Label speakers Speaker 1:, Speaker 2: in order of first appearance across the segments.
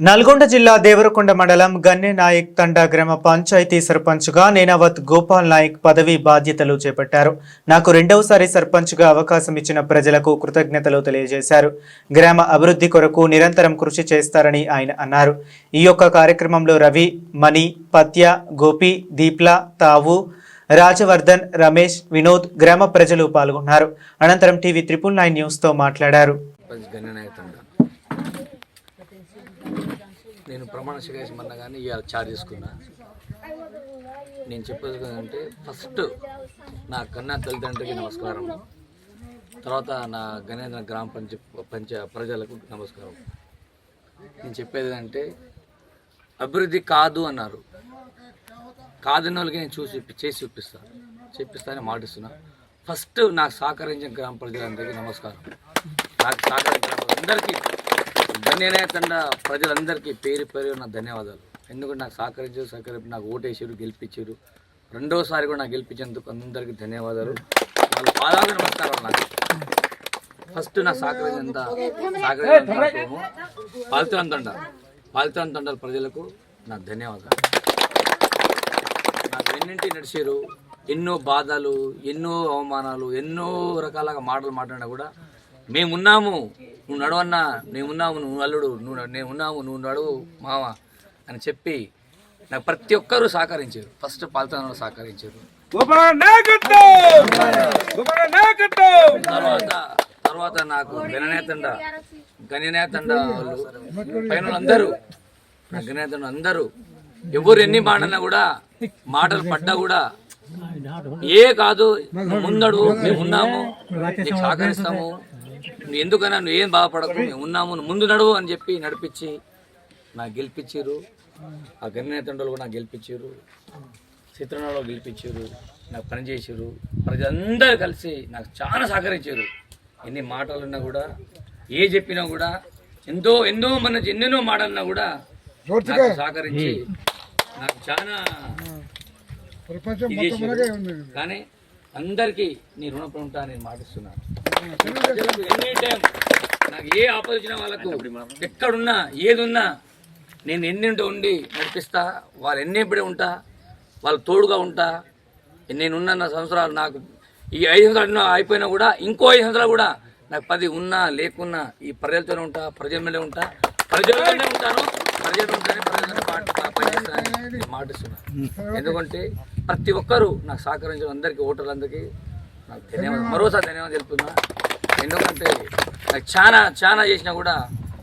Speaker 1: నల్గొండ జిల్లా దేవరకొండ మండలం గన్నె నాయక్ తండా గ్రామ పంచాయతీ సర్పంచ్గా నేనావత్ గోపాల్ నాయక్ పదవి బాధ్యతలు చేపట్టారు. నాకు రెండవసారి సర్పంచ్గా అవకాశం ఇచ్చిన ప్రజలకు కృతజ్ఞతలు తెలియజేశారు. గ్రామ అభివృద్ధి కొరకు నిరంతరం కృషి చేస్తారని ఆయన అన్నారు. ఈ యొక్క కార్యక్రమంలో రవి మణి పత్య గోపి దీప్ల తావు రాజవర్ధన్ రమేష్ వినోద్ గ్రామ ప్రజలు పాల్గొన్నారు. అనంతరం టీవీ త్రిపుల్ నైన్ న్యూస్తో మాట్లాడారు.
Speaker 2: నేను ప్రమాణ స్వీకారం అన్నా కానీ ఇవాళ చార్జ్ చేసుకున్నా. నేను చెప్పేది అంటే ఫస్ట్ నా కన్నా తల్లిదండ్రులకి నమస్కారం. తర్వాత నా గణేంద్ర గ్రామ పంచ పంచ ప్రజలకు నమస్కారం. నేను చెప్పేది అంటే అభివృద్ధి కాదు అన్నారు. కాదన్న వాళ్ళకి నేను చూసి చేసి చూపిస్తాను చెప్పిస్తానని మాటిస్తున్నా. ఫస్ట్ నాకు సహకరించిన గ్రామ ప్రజలందరికీ నమస్కారం. నాకు సహకరించిన అందరికీ ధన్యనే తండ ప్రజలందరికీ పేరు పేరు నా ధన్యవాదాలు. ఎందుకంటే నాకు సహకరించారు సహకరించి నాకు ఓటేసారు గెలిపించారు. రెండోసారి కూడా నాకు గెలిపించేందుకు అందరికీ ధన్యవాదాలు. వాళ్ళు పాదాలు నమస్కారం నాకు. ఫస్ట్ నా సహకరించేంత సహకరించిన పాలితనం తండ. పాలితనం తండాల ప్రజలకు నా ధన్యవాదాలు. నాకు ఎన్నింటి నడిచారు ఎన్నో బాధలు ఎన్నో అవమానాలు ఎన్నో రకాలుగా మాటలు మాట్లాడినా కూడా మేమున్నాము. నువ్వు నడవన్నా మేమున్నాము నువ్వు అల్లుడు. నువ్వు నడు- నేను ఉన్నాము నువ్వు నడువు మామ అని చెప్పి నాకు ప్రతి ఒక్కరూ సహకరించారు. ఫస్ట్ పాలితనంలో సహకరించారు. తర్వాత తర్వాత నాకు గణనేతండ గణనేతండ వాళ్ళు పైన అందరూ నా గణనేతండ అందరూ ఎవరు ఎన్ని మాటన్నా కూడా మాటలు పడ్డా కూడా ఏ కాదు ముందడు మేము ఉన్నాము సహకరిస్తాము. నువ్వు ఎందుకన్నా నువ్వు ఏం బాధపడకు? మేము ఉన్నాము నువ్వు ముందు నడువు అని చెప్పి నడిపించి నాకు గెలిపించారు. ఆ గణనేతండలు కూడా నాకు గెలిపించారు. చిత్రణలో గెలిపించారు. నాకు పని చేశారు. ప్రజలందరూ కలిసి నాకు చాలా సహకరించారు. ఎన్ని మాటలున్నా కూడా ఏ చెప్పినా కూడా ఎంతో ఎన్నో మన ఎన్నెన్నో మాటలున్నా కూడా నాకు సహకరించి నాకు చాలా. కానీ అందరికీ నీ రుణపడి ఉంటా నేను మాటిస్తున్నాను. ఎనీ టైం నాకు ఏ వచ్చిన వాళ్ళకు ఎక్కడున్నా ఏదున్నా నేను ఎన్నింటి ఉండి నడిపిస్తా వాళ్ళు ఎన్నిప్పుడే ఉంటా వాళ్ళు తోడుగా ఉంటా. నేనున్న నా సంవత్సరాలు నాకు ఈ ఐదు సంవత్సరాలు అయిపోయినా కూడా ఇంకో ఐదు సంవత్సరాలు కూడా నాకు పది ఉన్నా లేకున్నా ఈ ప్రజలతోనే ఉంటా ప్రజల మీదే ఉంటా. ప్రజలతోనే ఉంటాను. ప్రజలు ఉంటానే ప్రజలను పాటు పనిచేస్తానని నేను మాటిస్తున్నాను ఎందుకంటే ప్రతి ఒక్కరూ నాకు సహకరించిన అందరికీ ఓటర్లందరికీ నాకు ధన్యవాదం. మరోసారి ధన్యవాదాలు తెలుపుతున్నా ఎందుకంటే నాకు చాలా చాలా చేసినా కూడా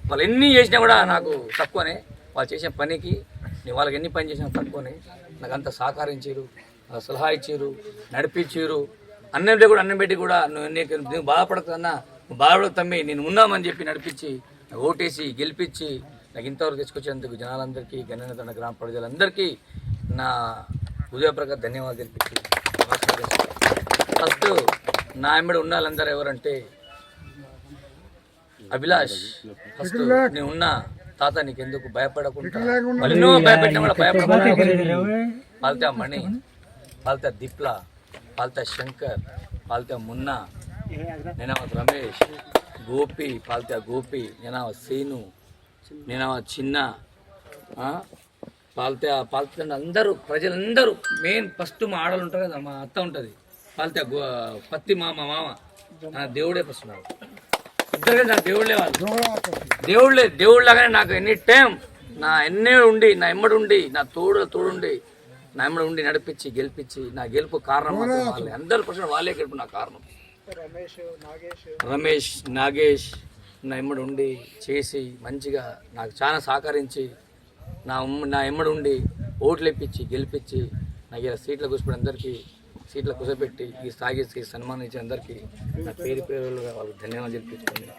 Speaker 2: వాళ్ళు ఎన్ని చేసినా కూడా నాకు తక్కువనే. వాళ్ళు చేసిన పనికి నేను వాళ్ళకి ఎన్ని పని చేసినా తక్కువనే. నాకు అంత సహకరించారు సలహా ఇచ్చారు నడిపించారు. అన్నం కూడా అన్నం పెట్టి కూడా నువ్వు నీకు నువ్వు బాధపడకన్నా నువ్వు బాధపడక తమ్మి నేను ఉన్నామని చెప్పి నడిపించి ఓటేసి గెలిపించి నాకు ఇంతవరకు తీసుకొచ్చేందుకు జనాలందరికీ గణనతన గ్రామ ప్రజలందరికీ నా హృదయప్రకారం ధన్యవాదాలు తెలిపించి నా ఎమ్మడి ఉన్న వాళ్ళందరూ ఎవరంటే అభిలాష్. ఫస్ట్ నేను ఉన్నా తాత నీకెందుకు భయపడకుండా. ఎన్నో భయపెట్టినా కూడా భయపడకుండా పాల్తా మణి పాల్తా దిప్ల పాల్తా శంకర్ పాల్తా మున్నా నేనావ రమేష్ గోపి పాల్తా గోపి నేనావ సీను నేనావ చిన్న? పాల్తా పాల్తా అందరూ ప్రజలందరూ మెయిన్ ఫస్ట్ మా ఆడలు ఉంటారు కదా మా అత్త ఉంటుంది. పాల్తా గో పత్తి మామ మామ. నా దేవుడే ఫస్ట్ నాకు ఇద్దరే నా దేవుళ్ళే వాళ్ళు. దేవుళ్ళే దేవుళ్ళగానే నాకు ఎనీ టైం నా ఎన్నే ఉండి నా ఎమ్మడి ఉండి నా తోడు తోడుండి నా ఎమ్మడి ఉండి నడిపించి గెలిపించి నా గెలుపు కారణం వాళ్ళే. అందరు పర్సెంట్ వాళ్ళే గెలుపు నా కారణం. రమేష్ నాగేష్. నా ఎమ్మడి ఉండి చేసి మంచిగా నాకు చాలా సహకరించి నా నా ఎమ్మడి ఉండి ఓట్లు ఇప్పించి గెలిపించి నాకు ఇలా సీట్ల కూర్చోబెట్టి అందరికీ సీట్ల కుసపెట్టి ఈ స్థాయికి సన్మానం అందరికీ నా పేరు పేరులుగా వాళ్ళకి ధన్యవాదాలు చెప్పించుకోండి